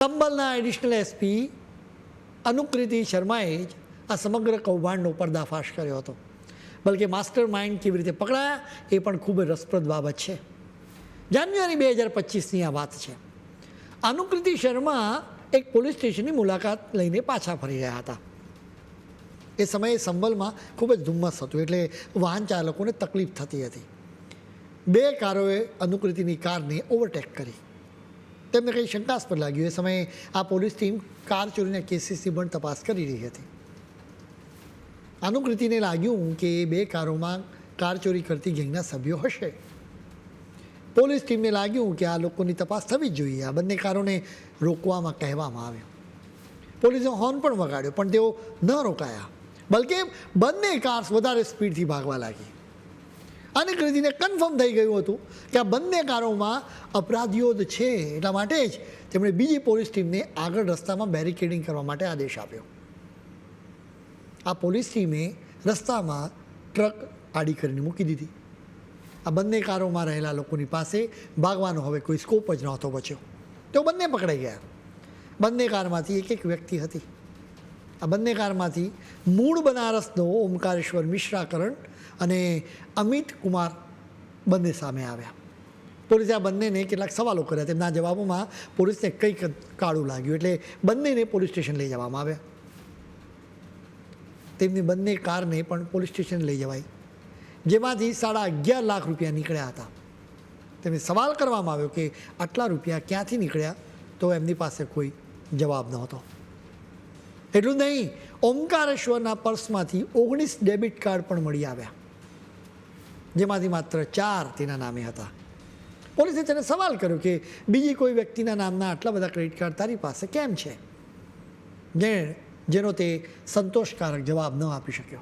ચંબલના additional SP અનુકૃતિ શર્માએ જ આ સમગ્ર કૌભાંડનો પર્દાફાશ કર્યો હતો. બલકે માસ્ટર માઇન્ડ કેવી રીતે પકડાયા એ પણ ખૂબ રસપ્રદ બાબત છે. જાન્યુઆરી બે હજાર પચીસની આ વાત છે. અનુકૃતિ શર્મા એક પોલીસ સ્ટેશનની મુલાકાત લઈને પાછા ફરી રહ્યા હતા. એ સમયે સંભલમાં ખૂબ જ ધુમ્મસ હતું એટલે વાહન ચાલકોને તકલીફ થતી હતી. બે કારોએ અનુકૃતિની કારને ઓવરટેક કરી. તેમને કંઈ શંકાસ્પદ લાગ્યું એ સમયે આ પોલીસ ટીમ કાર ચોરીના કેસીસની પણ તપાસ કરી રહી હતી અનુકૃતિને લાગ્યું કે એ બે કારોમાં કાર ચોરી કરતી ગેંગના સભ્યો હશે પોલીસ ટીમને લાગ્યું કે આ લોકોની તપાસ થવી જ જોઈએ આ બંને કારોને રોકવામાં કહેવામાં આવ્યું પોલીસે હોર્ન પણ વગાડ્યો પણ તેઓ ન રોકાયા બલકે બંને કાર્સ વધારે સ્પીડથી ભાગવા લાગી અને કૃતિને કન્ફર્મ થઈ ગયું હતું કે આ બંને કારોમાં અપરાધીઓ જ છે એટલા માટે જ તેમણે બીજી પોલીસ ટીમને આગળ રસ્તામાં બેરિકેડિંગ કરવા માટે આદેશ આપ્યો. આ પોલીસ ટીમે રસ્તામાં ટ્રક આડી કરીને મૂકી દીધી. આ બંને કારોમાં રહેલા લોકોની પાસે ભાગવાનો હવે કોઈ સ્કોપ જ નહોતો બચ્યો. તેઓ બંને પકડાઈ ગયા. બંને કારમાંથી એક એક વ્યક્તિ હતી. આ બંને કારમાંથી મૂળ બનારસનો ઓમકારેશ્વર મિશ્રાકરણ અને અમિત કુમાર બંને સામે આવ્યા. પોલીસે આ બંનેને કેટલાક સવાલો કર્યા. તેમના જવાબોમાં પોલીસને કંઈક કાળું લાગ્યું એટલે બંનેને પોલીસ સ્ટેશન લઈ જવામાં આવ્યા. તેમની બંને કારને પણ પોલીસ સ્ટેશન લઈ જવાઈ. જેમાંથી સાડા અગિયાર લાખ રૂપિયા નીકળ્યા હતા. તેમને સવાલ કરવામાં આવ્યો કે આટલા રૂપિયા ક્યાંથી નીકળ્યા? તો એમની પાસે કોઈ જવાબ નહોતો. એટલું નહીં, ઓમકારેશ્વરના પર્સમાંથી ઓગણીસ ડેબિટ કાર્ડ પણ મળી આવ્યા. જેમાંથી માત્ર ચાર તેના નામે હતા. પોલીસે તેને સવાલ કર્યો કે બીજી કોઈ વ્યક્તિના નામના આટલા બધા ક્રેડિટ કાર્ડ તારી પાસે કેમ છે? જે જેનો તે સંતોષકારક જવાબ ન આપી શક્યો.